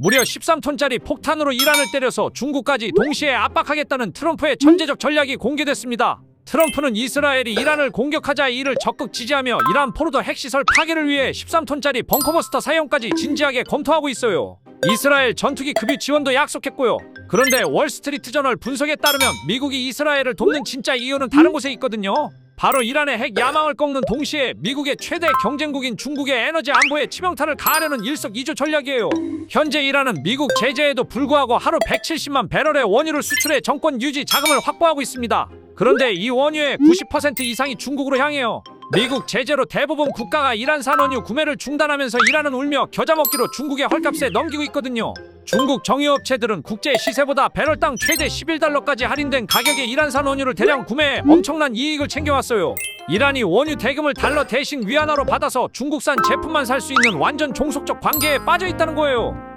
무려 13톤짜리 폭탄으로 이란을 때려서 중국까지 동시에 압박하겠다는 트럼프의 천재적 전략이 공개됐습니다. 트럼프는 이스라엘이 이란을 공격하자 이를 적극 지지하며 이란 포르도 핵시설 파괴를 위해 13톤짜리 벙커버스터 사용까지 진지하게 검토하고 있어요. 이스라엘 전투기 급유 지원도 약속했고요. 그런데 월스트리트 저널 분석에 따르면 미국이 이스라엘을 돕는 진짜 이유는 다른 곳에 있거든요. 바로 이란의 핵 야망을 꺾는 동시에 미국의 최대 경쟁국인 중국의 에너지 안보에 치명타를 가하려는 일석이조 전략이에요. 현재 이란은 미국 제재에도 불구하고 하루 170만 배럴의 원유를 수출해 정권 유지 자금을 확보하고 있습니다. 그런데 이 원유의 90% 이상이 중국으로 향해요. 미국 제재로 대부분 국가가 이란 산 원유 구매를 중단하면서 이란은 울며 겨자 먹기로 중국의 헐값에 넘기고 있거든요. 중국 정유업체들은 국제 시세보다 배럴당 최대 11달러까지 할인된 가격에 이란산 원유를 대량 구매해 엄청난 이익을 챙겨왔어요. 이란이 원유 대금을 달러 대신 위안화로 받아서 중국산 제품만 살 수 있는 완전 종속적 관계에 빠져 있다는 거예요.